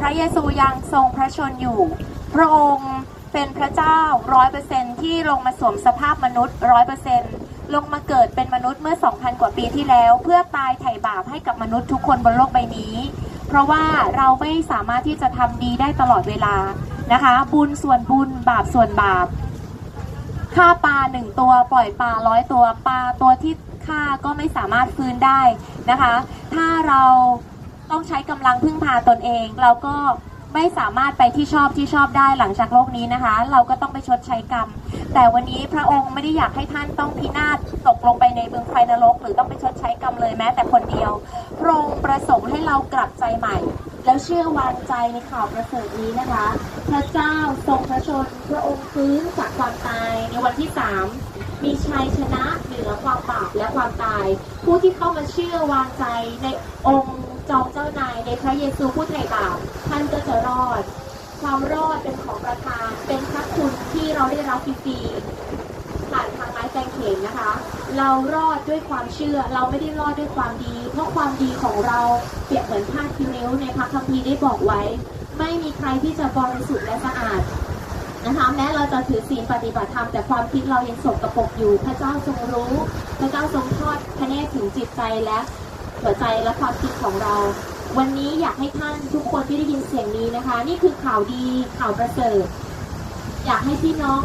พระเยซูยังทรงพระชนอยู่ พระองค์เป็นพระเจ้าร้อยเปอร์เซนที่ลงมาสวมสภาพมนุษย์ร้อยเปอร์เซนลงมาเกิดเป็นมนุษย์เมื่อ 2,000 กว่าปีที่แล้ว เพื่อตายไถ่บาปให้กับมนุษย์ทุกคนบนโลกใบนี้ เพราะว่าเราไม่สามารถที่จะทำดีได้ตลอดเวลานะคะ บุญส่วนบุญบาปส่วนบาปฆ่าปลาหนึ่งตัวปล่อยปลาร้อยตัวปลาตัวที่ฆ่าก็ไม่สามารถฟื้นได้นะคะ ถ้าเรา ต้องใช้กำลังพึ่งพาตนเอง เราก็ไม่สามารถไปที่ชอบที่ชอบได้หลังจากโลกนี้นะคะ เราก็ต้องไปชดใช้กรรม แต่วันนี้พระองค์ไม่ได้อยากให้ท่านต้องพินาศตกลงไปในเบืองไฟนรก หรือต้องไปชดใช้กรรมเลยแม้แต่คนเดียวพระองค์ประสงค์ให้เรากลับใจใหม่ แล้วเชื่อวางใจในข่าวประเสริฐนี้นะคะ พระเจ้าทรงพระชนพระองค์ฟื้นจากความตายในวันที่สามมีชัยชนะเหนือความบาปและความตาย ผู้ที่เข้ามาเชื่อวางใจในองค์ จอมเจ้านายในพระเยซูผู้ไถ่บาปท่านก็จะรอด ความรอดเป็นของประทานเป็นพระคุณที่เราได้รับฟรีผ่านทางไม้แกงเขนนะคะ เรารอดด้วยความเชื่อเราไม่ได้รอดด้วยความดี เพราะความดีของเราเปรียบเหมือนผ้าคีริ้วในพระคัมภีร์ได้บอกไว้ ไม่มีใครที่จะบริสุทธิ์และสะอาดนะคะแม้เราจะถือศีลปฏิบัติธรรมแต่ความคิดเรายังสกปรกอยู่ พระเจ้าทรงรู้ พระเจ้าทรงทอดพระเนตรถึงจิตใจและ หัวใจและความคิดของเรา วันนี้อยากให้ท่านทุกคนที่ได้ยินเสียงนี้นะคะ นี่คือข่าวดีข่าวประเสริฐ อยากให้พี่น้อง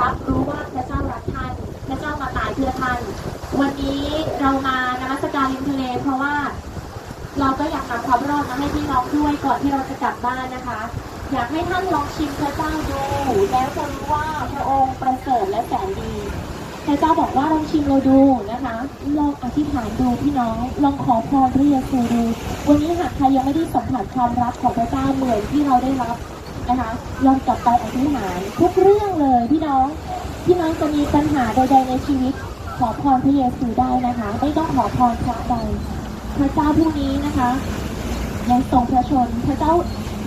รับรู้ว่าพระเจ้ารักท่านพระเจ้ามาตายเพื่อท่าน วันนี้เรามานมัสการริมทะเลเพราะว่าเราก็อยากนำความรอดมาให้พี่น้องด้วยก่อนที่เราจะกลับบ้านนะคะ อยากให้ท่านลองชิมพระเจ้าดู แล้วจะรู้ว่าพระองค์ประเสริฐและแสนดี พระเจ้าบอกว่าลองชิมเราดูนะคะลองอธิษฐานดูพี่น้องลองขอพรพระเยซูดู วันนี้หากใครยังไม่ได้สัมผัสความรักของพระเจ้าเหมือนที่เราได้รับนะคะลองกลับไปอธิษฐานทุกเรื่องเลยพี่น้องพี่น้องจะมีปัญหาใดๆในชีวิต ขอพรพระเยซูได้นะคะ ไม่ต้องขอพรพระใด พระเจ้าผู้นี้นะคะยังทรงพระชนพระเจ้า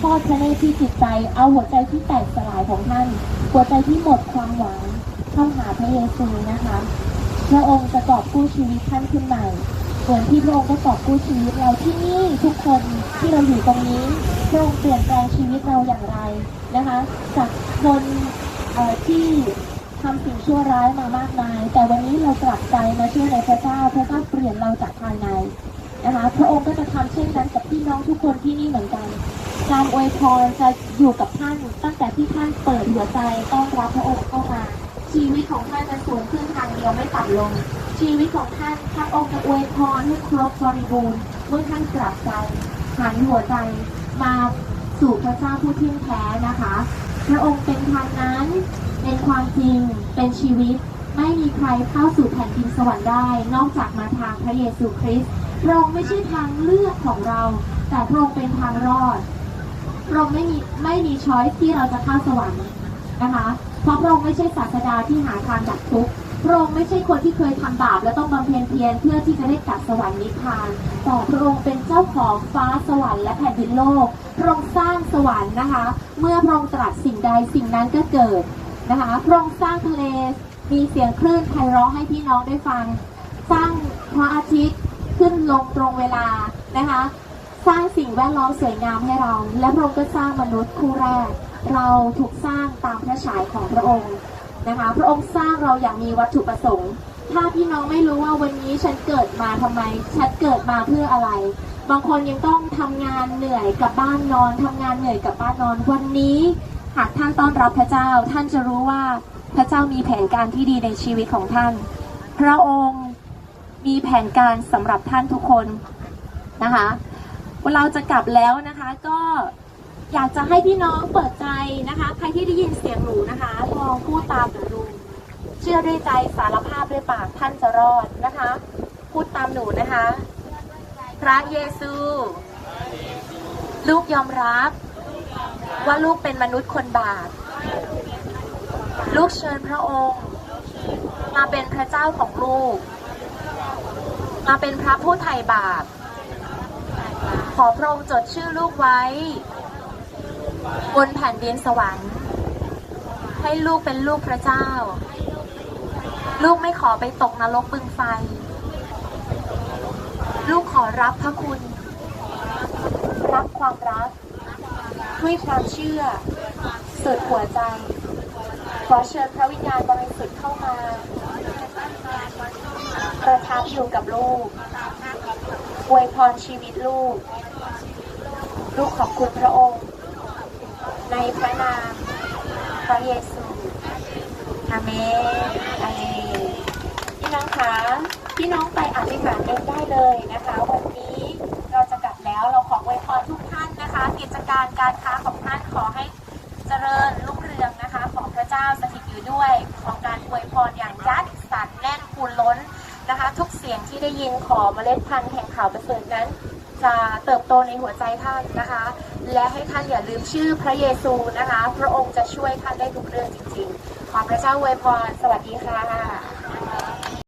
ทอดพระเนตรที่จิตใจ เอาหัวใจที่แตกสลายของท่าน หัวใจที่หมดความหวัง เข้าหาพระเยซูนะคะ พระองค์จะกอบกู้ชีวิตท่านขึ้นใหม่เหมือนที่พระองค์ก็กอบกู้ชีวิตเราที่นี่ทุกคนที่เราอยู่ตรงนี้พระองค์เปลี่ยนแปลงชีวิตเราอย่างไรนะคะ จากคนที่ทำสิ่งชั่วร้ายมามากมาย แต่วันนี้เรากลับใจมาเชื่อในพระเจ้าพระเจ้าเปลี่ยนเราจากภายในนะคะพระองค์ก็จะทำเช่นนั้นกับพี่น้องทุกคนที่นี่เหมือนกัน การอวยพรจะอยู่กับท่านตั้งแต่ที่ท่านเปิดหัวใจต้อนรับพระองค์เข้ามา ชีวิตของท่านจะสูงขึ้นทางเดียวไม่ต่ำลง ชีวิตของท่านพระองค์จะอวยพรให้ครบบริบูรณ์เมื่อท่านกลับใจหันหัวใจมาสู่พระเจ้าผู้เที่ยงแท้นะคะ พระองค์เป็นทางนั้นเป็นความจริงเป็นชีวิต ไม่มีใครเข้าสู่แผ่นดินสวรรค์ได้ นอกจากมาทางพระเยซูคริสต์พระองค์ไม่ใช่ทางเลือกของเรา แต่พระองค์เป็นทางรอดพระองค์ไม่มีไม่มีช้อยที่เราจะเข้าสวรรค์นะคะ พระองค์ไม่ใช่ศาสดาที่หาทางดับทุกข์พระองค์ไม่ใช่คนที่เคยทำบาปและต้องบำเพ็ญเพียรเพื่อที่จะได้กลับสวรรค์นิพพาน แต่พระองค์เป็นเจ้าของฟ้าสวรรค์และแผ่นดินโลก พระองค์สร้างสวรรค์นะคะ เมื่อพระองค์ตรัสสิ่งใดสิ่งนั้นก็เกิดนะคะ พระองค์สร้างทะเล มีเสียงคลื่นไพเราะให้พี่น้องได้ฟัง สร้างพระอาทิตย์ขึ้นลงตรงเวลานะคะ สร้างสิ่งแวดล้อมสวยงามให้เรา และพระองค์ก็สร้างมนุษย์คู่แรก เราถูกสร้างตามพระฉายของพระองค์นะคะ พระองค์สร้างเราอย่างมีวัตถุประสงค์ ถ้าพี่น้องไม่รู้ว่าวันนี้ฉันเกิดมาทำไม ฉันเกิดมาเพื่ออะไร บางคนยังต้องทำงานเหนื่อยกับบ้านนอนทำงานเหนื่อยกับบ้านนอน วันนี้ หากท่านต้อนรับพระเจ้า ท่านจะรู้ว่าพระเจ้ามีแผนการที่ดีในชีวิตของท่าน พระองค์มีแผนการสำหรับท่านทุกคนนะคะเราจะกลับแล้วนะคะก็ อยากจะให้พี่น้องเปิดใจนะคะ ใครที่ได้ยินเสียงหนูนะคะลองพูดตามหนูดูเชื่อด้วยใจสารภาพด้วยปากท่านจะรอดนะคะ พูดตามหนูนะคะ พระเยซู ลูกยอมรับ ว่าลูกเป็นมนุษย์คนบาปลูกเชิญพระองค์ มาเป็นพระเจ้าของลูก มาเป็นพระผู้ไถ่บาป ขอพระองค์จดชื่อลูกไว้ บนแผ่นดินสวรรค์ ให้ลูกเป็นลูกพระเจ้า ลูกไม่ขอไปตกนรกบึงไฟ ลูกขอรับพระคุณ รับความรัก ด้วยความเชื่อสุดหัวใจ ขอเชิญพระวิญญาณบริสุทธิ์เข้ามาประทับอยู่กับลูกอวยพรชีวิตลูก ลูกขอบคุณพระองค์ ในพระนามพระเยซูอาเมนอาเมนพี่น้องคะพี่น้องไปอธิษฐานเองได้เลยนะคะ วันนี้เราจะกลับแล้วเราขออวยพรทุกท่านนะคะ กิจการการค้าของท่านขอให้เจริญรุ่งเรืองนะคะ ของพระเจ้าสถิตอยู่ด้วยของการอวยพรอย่างยัดสันแน่นคูณล้นนะคะ ทุกเสียงที่ได้ยินขอเมล็ดพันธุ์แห่งข่าวประเสริฐนั้น จะเติบโตในหัวใจท่านนะคะ และให้ท่านอย่าลืมชื่อพระเยซูนะคะ พระองค์จะช่วยท่านได้ทุกเรื่องจริงๆ ขอพระเจ้าอวยพร สวัสดีค่ะ